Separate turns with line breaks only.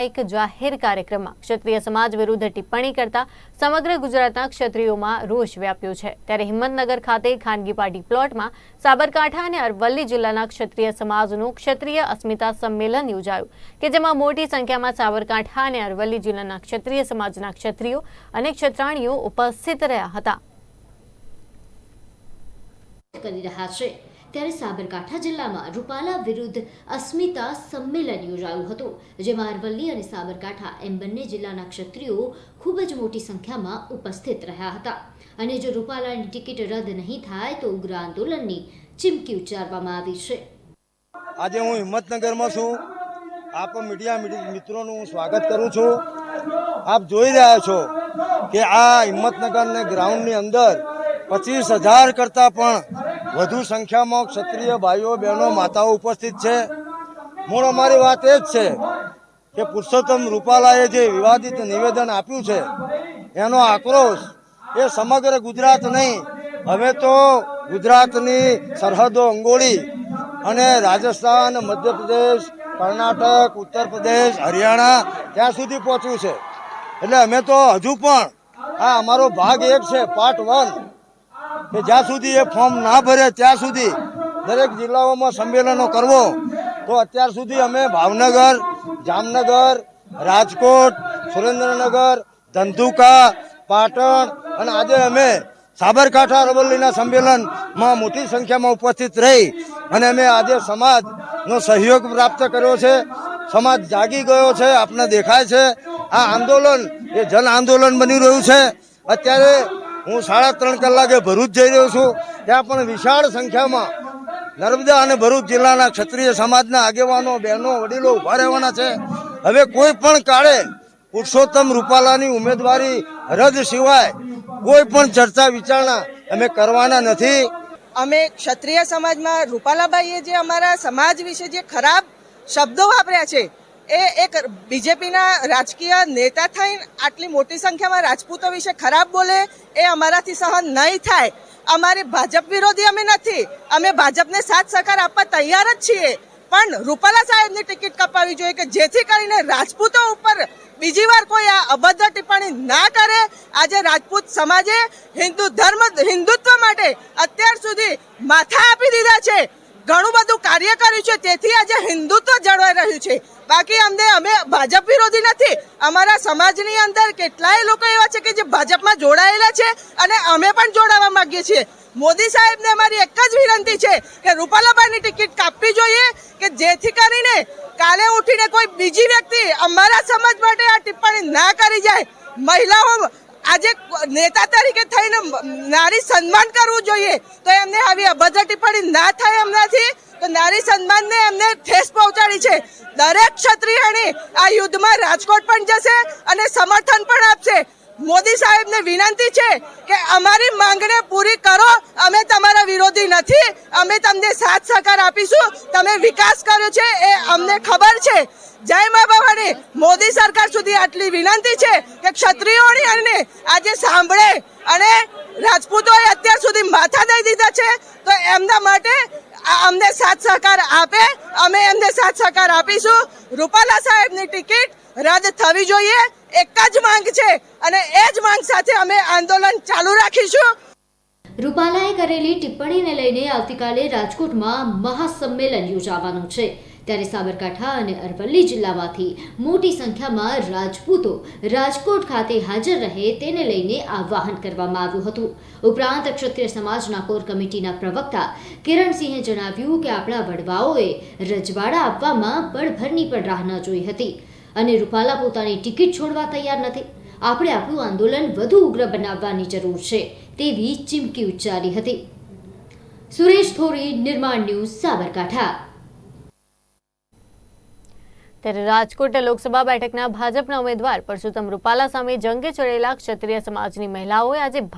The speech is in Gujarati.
એક જાહેર કાર્યક્રમમાં ક્ષત્રિય સમાજ વિરુદ્ધ ટિપ્પણી કરતા સમગ્ર ગુજરાતના ક્ષત્રિયોમાં રોષ વ્યાપ્યો છે. ત્યારે હિંમતનગર ખાતે ખાનગી પાર્ટી પ્લોટમાં સાબરકાંઠા અને અરવલ્લી જિલ્લાના ક્ષત્રિય સમાજનું ક્ષત્રિય અસ્મિતા સંમેલન યોજાયું, કે જેમાં મોટી સંખ્યામાં સાબરકાંઠા અને અરવલ્લી જિલ્લાના ક્ષત્રિય સમાજના ક્ષત્રિયો અને ક્ષત્રાણીઓ ઉપસ્થિત રહ્યા હતા.
કરી રહ્યા છે. ત્યારે સાબરકાંઠા જિલ્લામાં રૂપાલા વિરુદ્ધ અસ્મિતા સંમેલન યોજાયું હતું, જેમાં અરવલ્લી અને સાબરકાંઠા એમ બંને જિલ્લાના ક્ષત્રિયો ખૂબ જ મોટી સંખ્યામાં ઉપસ્થિત રહ્યા હતા. અને જો રૂપાલાની ટિકિટ રદ નહીં થાય તો ઉગ્ર આંદોલનની ચીમકી ઉચ્ચારવામાં આવી છે.
આજે હું હિંમતનગરમાં છું. આપ મીડિયા મિત્રોનું સ્વાગત કરું છું. આપ જોઈ રહ્યા છો કે આ હિંમતનગરને ગ્રાઉન્ડની અંદર પચીસ હજાર કરતાં પણ વધુ સંખ્યામાં ક્ષત્રિય ભાઈઓ, બહેનો, માતાઓ ઉપસ્થિત છે. મૂળ અમારી વાત એ જ છે કે પુરુષોત્તમ રૂપાલાએ જે વિવાદિત નિવેદન આપ્યું છે, એનો આક્રોશ એ સમગ્ર ગુજરાત નહીં. હવે તો ગુજરાતની સરહદો અંગોળી અને રાજસ્થાન, મધ્યપ્રદેશ, કર્ણાટક ઉત્તર પ્રદેશ હરિયાણા ત્યાં સુધી પહોંચ્યું છે. એટલે અમે તો હજુ પણ આ અમારો ભાગ એક છે પાર્ટ વન કે જ્યાં સુધી એ ફોર્મ ના ભરે ત્યાં સુધી દરેક જિલ્લાઓમાં સંમેલનો કરવો, તો અત્યાર સુધી અમે ભાવનગર, જામનગર, રાજકોટ, સુરેન્દ્રનગર, ધંધુકા, પાટણ અને આજે અમે સાબરકાંઠા, અરવલ્લીના સંમેલનમાં મોટી સંખ્યામાં ઉપસ્થિત રહી અને અમે આજે સમાજનો સહયોગ પ્રાપ્ત કર્યો છે. સમાજ જાગી ગયો છે, આપને દેખાય છે. આ આંદોલન એ જન આંદોલન બની રહ્યું છે. અત્યારે હું સાડા ત્રણ કલાકે ભરૂચ જઈ રહ્યો છું. ત્યાં પણ વિશાળ સંખ્યામાં નર્મદા અને ભરૂચ જિલ્લાના ક્ષત્રિય સમાજના આગેવાનો, બહેનો, વડીલો ઊભા રહેવાના છે. હવે કોઈ પણ કાળે પુરુષોત્તમ રૂપાલાની ઉમેદવારી રદ સિવાય કોઈ પણ ચર્ચા વિચારણા અમે કરવાના નથી.
અમે ક્ષત્રિય સમાજમાં રૂપાલાબાઈએ જે અમારા સમાજ વિશે જે ખરાબ શબ્દો વાપર્યા છે એ એક બીજેપીના રાજકીય નેતા થઈને આટલી મોટી સંખ્યામાં રાજપૂતો વિશે ખરાબ બોલે, એ અમારાથી સહન નહીં થાય. અમારી ભાજપ વિરોધી અમે નથી. અમે ભાજપને સાથ સહકાર આપવા તૈયાર જ છીએ. પણ રૂપાલા સાહેબની ટિકિટ કપાવી જોઈએ કે જેથી કરીને રાજપૂતો ઉપર બીજી વાર કોઈ આ અભદ્ર ટિપ્પણી ના કરે. આજે રાજપૂત સમાજે હિન્દુ ધર્મ, હિન્દુત્વ માટે અત્યાર સુધી માથા આપી દીધા છે. ઘણું બધું કાર્ય કર્યું છે. તેથી આજે હિન્દુત્વ જળવાઈ રહ્યું છે. બાકી અમને, અમે ભાજપ વિરોધી નથી. અમારા સમાજની અંદર કેટલાય લોકો એવા છે કે જે ભાજપમાં જોડાયેલા છે અને અમે પણ જોડાવા માંગીએ છીએ. મોદી સાહેબને અમારી એક જ વિનંતી છે કે રૂપાલાબાઈની ટિકિટ કાપવી જોઈએ, કે જેથી કરીને કાલે ઉઠીને કોઈ બીજી વ્યક્તિ અમારા સમાજ માટે આ ટિપ્પણી ના કરી જાય. મહિલાઓ આજે નેતા તરીકે થઈને નારી સન્માન કરવું જોઈએ તો એમને આવી અભદ્ર ટિપ્પણી ના થાય એમનાથી, તો નારી સન્માનને એમને ઠેસ પહોંચાડી છે. દરેક ક્ષત્રિયણી આ યુદ્ધમાં રાજકોટ પણ જશે અને સમર્થન પણ આપશે. મોદી સાહેબને વિનંતી છે કે અમારી માંગને પૂરી કરો. અમે તમારા વિરોધી નથી. અમે તમને સાથ સહકાર આપીશું. તમે વિકાસ કર્યો છે એ અમને ખબર છે. જય મા ભવાની. મોદી સરકાર સુધી આટલી વિનંતી છે કે ક્ષત્રિયોની અને આજે સાંભળે અને રાજપૂતોએ અત્યાર સુધી માથા દઈ દીધા છે. તો એમના માટે અમને સાથ સહકાર આપે. અમે એમને સાથ સહકાર આપીશું. રૂપાલા સાહેબની ટિકિટ રદ થવી જોઈએ. એક જ માંગ છે અને એ જ માંગ સાથે અમે આંદોલન ચાલુ રાખીશું.
રૂપાલાએ કરેલી ટિપ્પણીને લઈને આવતીકાલે રાજકોટમાં મહાસંમેલન યોજાવાનું છે. ત્યારે સાબરકાંઠા અને અરવલ્લી જિલ્લામાંથી મોટી સંખ્યામાં રાજપૂતો રાજકોટ ખાતે હાજર રહે તેને લઈને આહ્વાન કરવામાં આવ્યું હતું. ઉપરાંત ક્ષત્રિય સમાજના કોર કમિટીના પ્રવક્તા કિરણસિંહે જણાવ્યું કે આપણા વડવાઓએ રજવાડા આપવામાં બળભરની પણ રાહ ન જોઈ હતી. અને રૂપાલા પોતાની ટિકિટ છોડવા તૈયાર નથી. આપણે આપણું આંદોલન વધુ ઉગ્ર બનાવવાની જરૂર છે તેવી ચીમકી ઉચ્ચારી હતી. સુરેશ થોરી, નિર્માણ ન્યૂઝ, સાબરકાંઠા.
ત્યારે રાજકોટ લોકસભા બેઠકના ભાજપના ઉમેદવાર પરસોત્તમ રૂપાલા સામે જંગે ચડેલા ક્ષત્રિય સમાજની મહિલાઓએ આજે